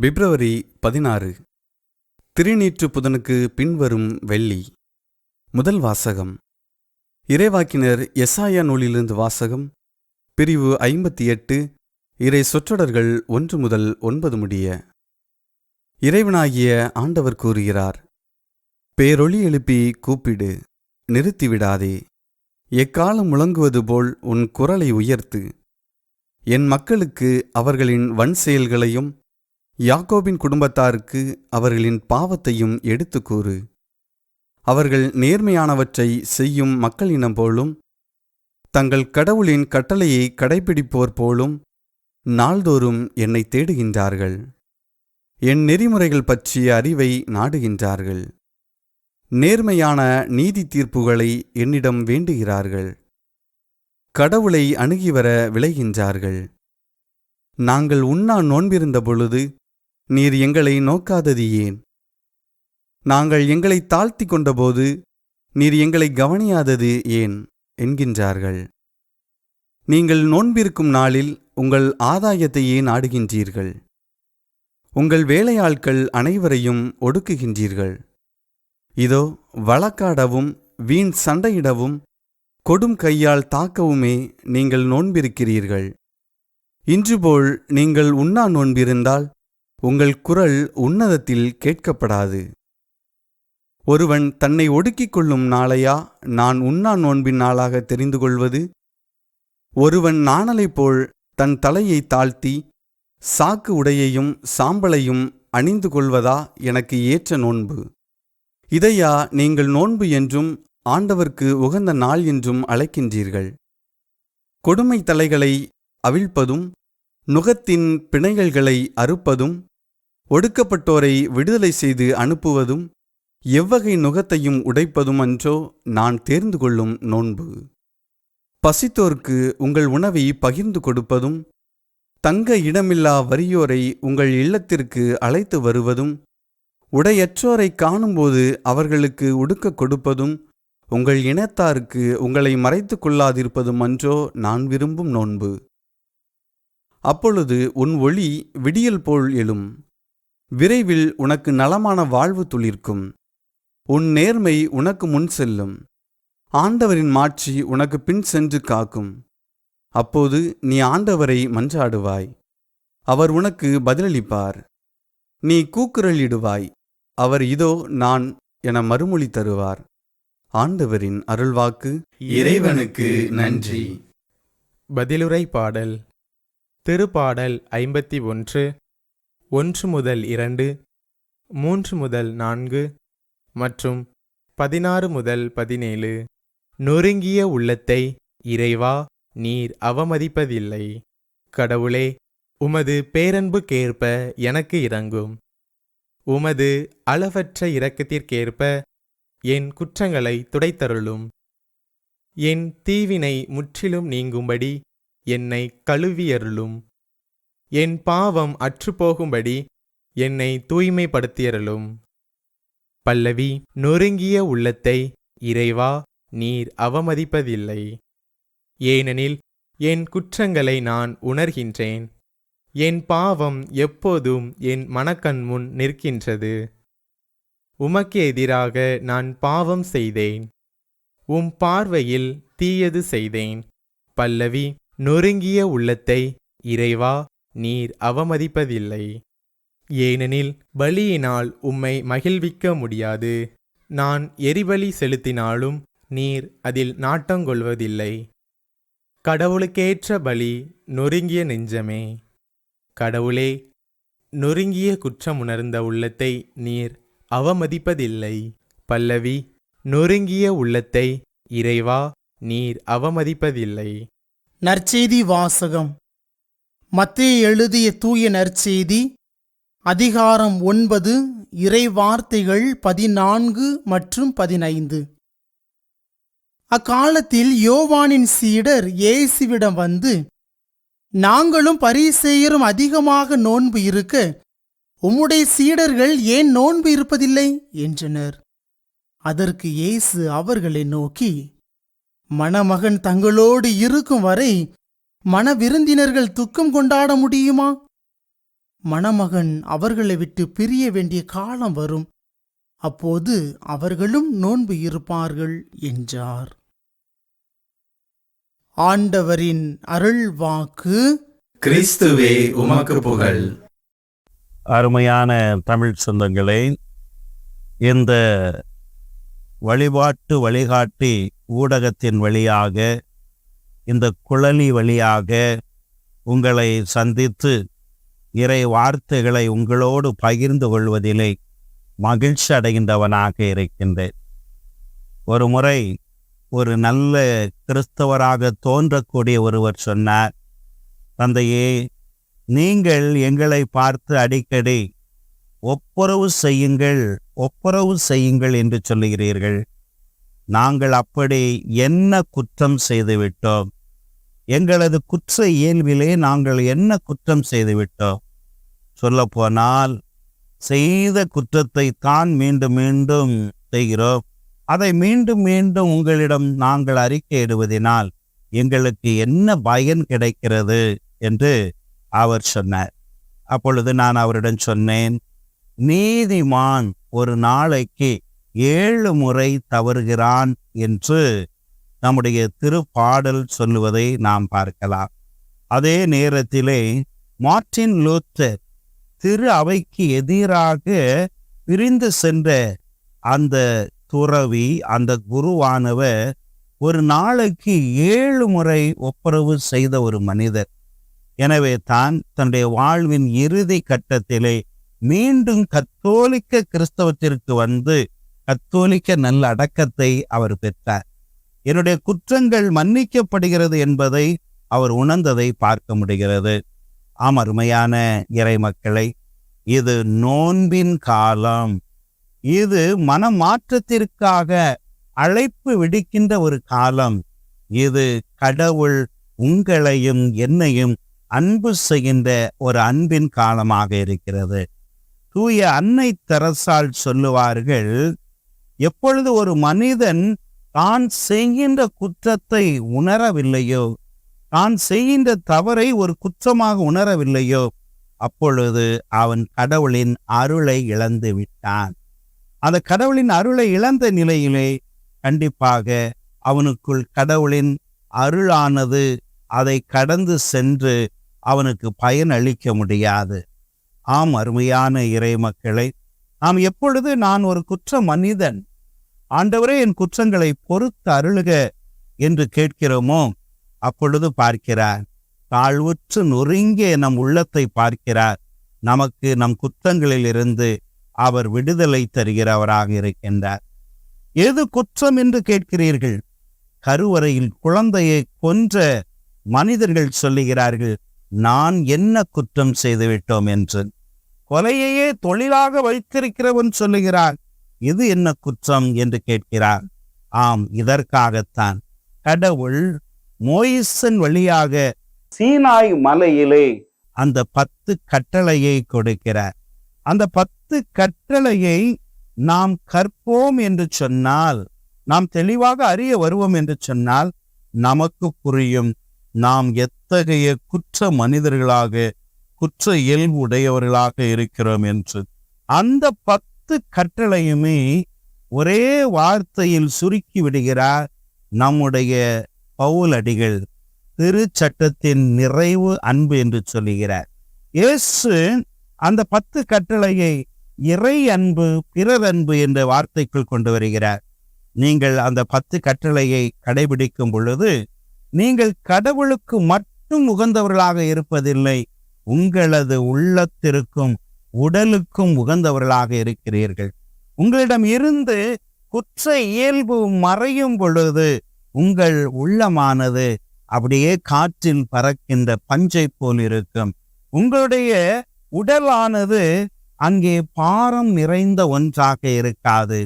பிப்ரவரி பதினாறு. திருநீற்று புதனுக்கு பின்வரும் வெள்ளி. முதல் வாசகம். இறைவாக்கினர் எசாயா நூலிலிருந்து வாசகம். பிரிவு ஐம்பத்தி எட்டு. இறை சொற்றொடர்கள் ஒன்று முதல் ஒன்பது முடிய. இறைவனாகிய ஆண்டவர் கூறுகிறார் பேரொளி எழுப்பி கூப்பிடு நிறுத்திவிடாதே. எக்காலம் முழங்குவது போல் உன் குரலை உயர்த்து. என் மக்களுக்கு அவர்களின் வன் செயல்களையும் யாக்கோபின் குடும்பத்தாருக்கு அவர்களின் பாவத்தையும் எடுத்துக் கூறு. அவர்கள் நேர்மையானவற்றை செய்யும் மக்களினம் போலும் தங்கள் கடவுளின் கட்டளையை கடைபிடிப்போர் போலும் நாள்தோறும் என்னை தேடுகின்றார்கள். என் நெறிமுறைகள் பற்றிய அறிவை நாடுகின்றார்கள். நேர்மையான நீதி தீர்ப்புகளை என்னிடம் வேண்டுகிறார்கள். கடவுளை அணுகிவர விளைகின்றார்கள். நாங்கள் உண்ணா நோன்பிருந்த பொழுது நீர் எங்களை நோக்காதது ஏன்? நாங்கள் எங்களை தாழ்த்தி கொண்டபோது நீர் எங்களை கவனியாதது ஏன்? என்கின்றார்கள். நீங்கள் நோன்பிருக்கும் நாளில் உங்கள் ஆதாயத்தையே நாடுகின்றீர்கள். உங்கள் வேலையாட்கள் அனைவரையும் ஒடுக்குகின்றீர்கள். இதோ வழக்காடவும் வீண் சண்டையிடவும் கொடும் கையால் தாக்கவுமே நீங்கள் நோன்பிருக்கிறீர்கள். இன்றுபோல் நீங்கள் உண்ணா நோன்பிருந்தால் உங்கள் குரல் உன்னதத்தில் கேட்கப்படாது. ஒருவன் தன்னை ஒடுக்கிக் கொள்ளும் நாளையா? நான் உண்ணா நோன்பின் நாளாக தெரிந்து கொள்வது? ஒருவன் நாணலைப் போல் தன் தலையை தாழ்த்தி சாக்கு உடையையும் சாம்பலையும் அணிந்து கொள்வதா எனக்கு ஏற்ற நோன்பு? இதையா நீங்கள் நோன்பு என்றும் ஆண்டவர்க்கு உகந்த நாள் என்றும் அழைக்கின்றீர்கள். கொடுமை தலைகளை அவிழ்ப்பதும் நுகத்தின் பிணைகள்களை அறுப்பதும் ஒடுக்கப்பட்டோரை விடுதலை செய்து அனுப்புவதும் எவ்வகை நுகத்தையும் உடைப்பதும் அன்றோ நான் தேர்ந்து கொள்ளும் நோன்பு. பசித்தோர்க்கு உங்கள் உணவை பகிர்ந்து கொடுப்பதும் தங்க இடமில்லா வறியோரை உங்கள் இல்லத்திற்கு அழைத்து வருவதும் உடையற்றோரை காணும்போது அவர்களுக்கு உடுக்க கொடுப்பதும் உங்கள் இனத்தாருக்கு உங்களை மறைத்து கொள்ளாதிருப்பதும் அன்றோ நான் விரும்பும் நோன்பு. அப்பொழுது உன் ஒளி விடியல் போல் எழும். விரைவில் உனக்கு நலமான வாழ்வு துளிர்க்கும். உன் நேர்மை உனக்கு முன் செல்லும். ஆண்டவரின் மாட்சி உனக்கு பின் சென்று காக்கும். அப்போது நீ ஆண்டவரை மன்றாடுவாய். அவர் உனக்கு பதிலளிப்பார். நீ கூக்குரலிடுவாய். அவர் இதோ நான் என மறுமொழி தருவார். ஆண்டவரின் அருள்வாக்கு இறைவனுக்கு நன்றி. பதிலுரை பாடல். திருப்பாடல் ஐம்பத்தி ஒன்று. ஒன்று முதல் இரண்டு மூன்று முதல் நான்கு மற்றும் பதினாறு முதல் பதினேழு. நொறுங்கிய உள்ளத்தை இறைவா நீர் அவமதிப்பதில்லை. கடவுளே உமது பேரன்புக்கேற்ப எனக்கு இறங்கும் உமது அளவற்ற இரக்கத்திற்கேற்ப என் குற்றங்களை துடைத்தருளும். என் தீவினை முற்றிலும் நீங்கும்படி என்னை கழுவியருளும். என் பாவம் அற்றுப்போகும்படி என்னை தூய்மைப்படுத்தியறலும் பல்லவி நொறுங்கிய உள்ளத்தை இறைவா நீர் அவமதிப்பதில்லை. ஏனெனில் என் குற்றங்களை நான் உணர்கின்றேன். என் பாவம் எப்போதும் என் மனக்கண் முன் நிற்கின்றது. உமக்கு எதிராக நான் பாவம் செய்தேன். உம் பார்வையில் தீயது செய்தேன். பல்லவி நொறுங்கிய உள்ளத்தை இறைவா நீர் அவமதிப்பதில்லை. ஏனெனில் பலியினால் உம்மை மகிழ்விக்க முடியாது. நான் எரிபலி செலுத்தினாலும் நீர் அதில் நாட்டங்கொள்வதில்லை கடவுளுக்கேற்ற பலி நொறுங்கிய நெஞ்சமே. கடவுளே நொறுங்கிய குற்றமுணர்ந்த உள்ளத்தை நீர் அவமதிப்பதில்லை. பல்லவி நொறுங்கிய உள்ளத்தை இறைவா நீர் அவமதிப்பதில்லை. நற்செய்தி வாசகம். மத்திய எழுதிய தூய நற்செய்தி அதிகாரம் ஒன்பது இறைவார்த்தைகள் பதினான்கு மற்றும் பதினைந்து. அக்காலத்தில் யோவானின் சீடர் இயேசுவிடம் வந்து நாங்களும் பரிசெயரும் அதிகமாக நோன்பு இருக்க உம்முடைய சீடர்கள் ஏன் நோன்பு இருப்பதில்லை? என்றனர். அதற்கு இயேசு அவர்களை நோக்கி மணமகன் தங்களோடு இருக்கும் வரை மணவிருந்தினர்கள் துக்கம் கொண்டாட முடியுமா? மணமகன் அவர்களை விட்டு பிரிய வேண்டிய காலம் வரும். அப்போது அவர்களும் நோன்பு இருப்பார்கள் என்றார். ஆண்டவரின் அருள் வாக்கு கிறிஸ்துவே உமக்கு புகழ். அருமையான தமிழ் சொந்தங்களே இந்த வழிபாட்டு வழிகாட்டி ஊடகத்தின் வழியாக இந்த குழலி வழியாக உங்களை சந்தித்து இறை வார்த்தைகளை உங்களோடு பகிர்ந்து கொள்வதிலே மகிழ்ச்சி அடைகின்றவனாக இருக்கின்றேன். ஒரு முறை ஒரு நல்ல கிறிஸ்தவராக தோன்றக்கூடிய ஒருவர் சொன்னார் தந்தையே நீங்கள் எங்களை பார்த்து அடிக்கடி ஒப்புரவு செய்யுங்கள் ஒப்புரவு செய்யுங்கள் என்று சொல்லுகிறீர்கள். நாங்கள் அப்படி என்ன குற்றம் செய்துவிட்டோம்? எங்களது குற்ற இயல்பிலே நாங்கள் என்ன குற்றம் செய்துவிட்டோம்? சொல்லப்போனால் செய்த குற்றத்தை தான் மீண்டும் மீண்டும் செய்கிறோம். அதை மீண்டும் மீண்டும் உங்களிடம் நாங்கள் அறிக்கையிடுவதினால் எங்களுக்கு என்ன பயன் கிடைக்கிறது? என்று அவர் சொன்னார். அப்பொழுது நான் அவரிடம் சொன்னேன் நீதிமான் ஒரு நாளைக்கு ஏழு முறை தவறுகிறான் என்று நம்முடைய திருப்பாடல் சொல்லுவதை நாம் பார்க்கலாம். அதே நேரத்திலே மார்ட்டின் லூத்தர் திரு அவைக்கு எதிராக பிரிந்து சென்ற அந்த துறவி அந்த குருவானவர் ஒரு நாளைக்கு ஏழு முறை ஒப்புரவு செய்த ஒரு மனிதர். எனவே தான் தன்னுடைய வாழ்வின் இறுதி கட்டத்திலே மீண்டும் கத்தோலிக்க கிறிஸ்தவத்திற்கு வந்து கத்தோலிக்க நல்ல அடக்கத்தை அவர் பெற்றார். என்னுடைய குற்றங்கள் மன்னிக்கப்படுகிறது என்பதை அவர் உணர்ந்ததை பார்க்க முடிகிறது. ஆம் அருமையான இறை மக்களை இது நோன்பின் காலம். இது மனமாற்றத்திற்காக அழைப்பு விடுக்கின்ற ஒரு காலம். இது கடவுள் உங்களையும் என்னையும் அன்பு செய்கின்ற ஒரு அன்பின் காலமாக இருக்கிறது. தூய அன்னை தெரசால் சொல்லுவார்கள் எப்பொழுது ஒரு மனிதன் தான் செய்கின்ற குற்றத்தை உணரவில்லையோ தான் செய்கின்ற தவறை ஒரு குற்றமாக உணரவில்லையோ அப்பொழுது அவன் கடவுளின் அருளை இழந்து விட்டான். அந்த கடவுளின் அருளை இழந்த நிலையிலே கண்டிப்பாக அவனுக்குள் கடவுளின் அருளானது அதை கடந்து சென்று அவனுக்கு பயன் அளிக்க முடியாது. ஆம் அருமையான இறை மக்களை நாம் எப்பொழுது நான் ஒரு குற்ற மனிதன் ஆண்டவரே என் குற்றங்களை பொறுத்து அருளுக என்று கேட்கிறோமோ? அப்பொழுது பார்க்கிறார் தாழ்வுற்று நொறுங்கிய நம் உள்ளத்தை பார்க்கிறார். நமக்கு நம் குற்றங்களில் இருந்து அவர் விடுதலை தருகிறவராக இருக்கின்றார். எது குற்றம் என்று கேட்கிறீர்கள்? கருவறையில் குழந்தையை கொன்ற மனிதர்கள் சொல்லுகிறார்கள் நான் என்ன குற்றம் செய்துவிட்டோம்? என்று. கொலையையே தொழிலாக வைத்திருக்கிறவன் சொல்லுகிறான் இது என்ன குற்றம் என்று கேட்கிறார். ஆம் இதற்காகத்தான். கடவுள் மோயிசன் வழியாக சீனாய் மலையிலே அந்த பத்து கட்டளையை கொடுக்கிறார். அந்த பத்து கட்டளையை நாம் கற்போம் என்று சொன்னால் நாம் தெளிவாக அறிய வருவோம் என்று சொன்னால் நமக்கு புரியும். நாம் எத்தகைய குற்ற மனிதர்களாக குற்ற இயல்பு உடையவர்களாக இருக்கிறோம் என்று. அந்த பத்து கட்டளையுமே ஒரே வார்த்தையில் சுருக்கி விடுகிறார் நம்முடைய பவுலடிகள். திருச்சட்டத்தின் நிறைவு அன்பு என்று சொல்லுகிறார். இயேசு அந்த பத்து கட்டளையை இறை அன்பு பிறர் அன்பு என்ற வார்த்தைக்குள் கொண்டு வருகிறார். நீங்கள் அந்த பத்து கட்டளையை கடைபிடிக்கும் பொழுது நீங்கள் கடவுளுக்கு மட்டும் உகந்தவர்களாக இருப்பதில்லை உங்களது உள்ளத்திற்கும் உடலுக்கும் உகந்தவர்களாக இருக்கிறீர்கள். உங்களிடம் இருந்து குற்ற இயல்பு மறையும் பொழுது உங்கள் உள்ளமானது அப்படியே காற்றில் பறக்கின்ற பஞ்சை போல் இருக்கும். உங்களுடைய உடலானது அங்கே பாரம் நிறைந்த ஒன்றாக இருக்காது.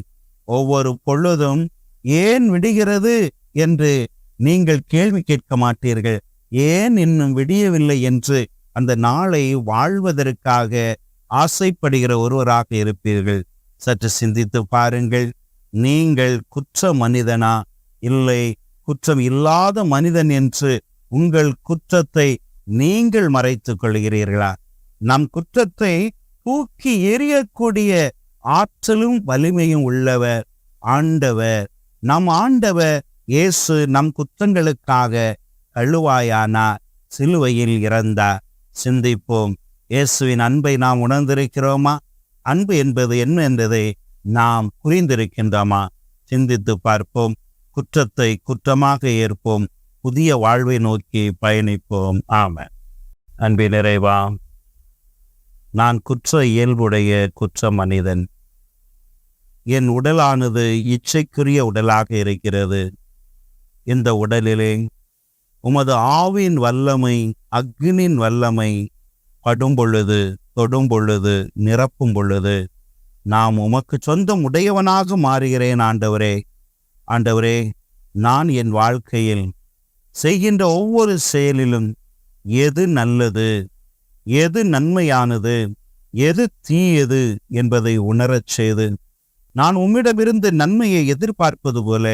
ஒவ்வொரு பொழுதும் ஏன் விடுகிறது என்று நீங்கள் கேள்வி கேட்க மாட்டீர்கள். ஏன் இன்னும் விடியவில்லை என்று அந்த நாளை வாழ்வதற்காக ஆசைப்படுகிற ஒருவராக இருப்பீர்கள். சற்று சிந்தித்து பாருங்கள். நீங்கள் குற்ற மனிதனா? இல்லை குற்றம் இல்லாத மனிதன் என்று உங்கள் குற்றத்தை நீங்கள் மறைத்துக் கொள்கிறீர்களா? நம் குற்றத்தை தூக்கி எறியக்கூடிய ஆற்றலும் வலிமையும் உள்ளவர் ஆண்டவர். நம் ஆண்டவர் இயேசு நம் குற்றங்களுக்காக கழுவாயானா சிலுவையில் இறந்தார். சிந்திப்போம். இயேசுவின் அன்பை நாம் உணர்ந்திருக்கிறோமா? அன்பு என்பது என்ன என்பதை நாம் புரிந்திருக்கின்றோமா? சிந்தித்து பார்ப்போம் குற்றத்தை குற்றமாக ஏற்போம் புதிய வாழ்வை நோக்கி பயணிப்போம். ஆம அன்பு நிறைவா நான் குற்ற இயல்புடைய குற்ற மனிதன். என் உடலானது இச்சைக்குரிய உடலாக இருக்கிறது. இந்த உடலிலே உமது ஆவின் வல்லமை அக்னின் வல்லமை படும் பொழுது தொடும் பொழுது நிரப்பும் பொழுது நாம் உமக்கு சொந்தம் உடையவனாக மாறுகிறேன் ஆண்டவரே. ஆண்டவரே நான் என் வாழ்க்கையில் செய்கின்ற ஒவ்வொரு செயலிலும் எது நல்லது எது நன்மையானது எது தீயது என்பதை உணரச் செய்து நான் உம்மிடமிருந்து நன்மையை எதிர்பார்ப்பது போல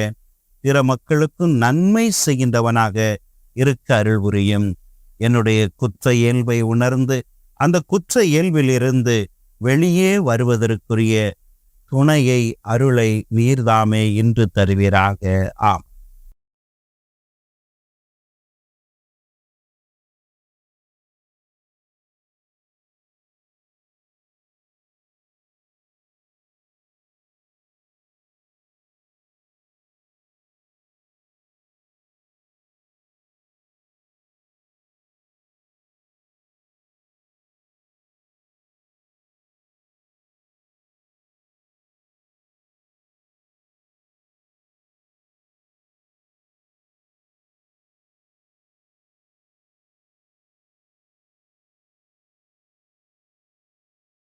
பிற மக்களுக்கும் நன்மை செய்கின்றவனாக இருக்க அருள் புரியும் என்னுடைய குற்ற இயல்பை உணர்ந்து அந்த குற்ற இயல்பிலிருந்து வெளியே வருவதற்குரிய துணையை அருளை நீர்தாமே இன்று தருவீராக. ஆம்.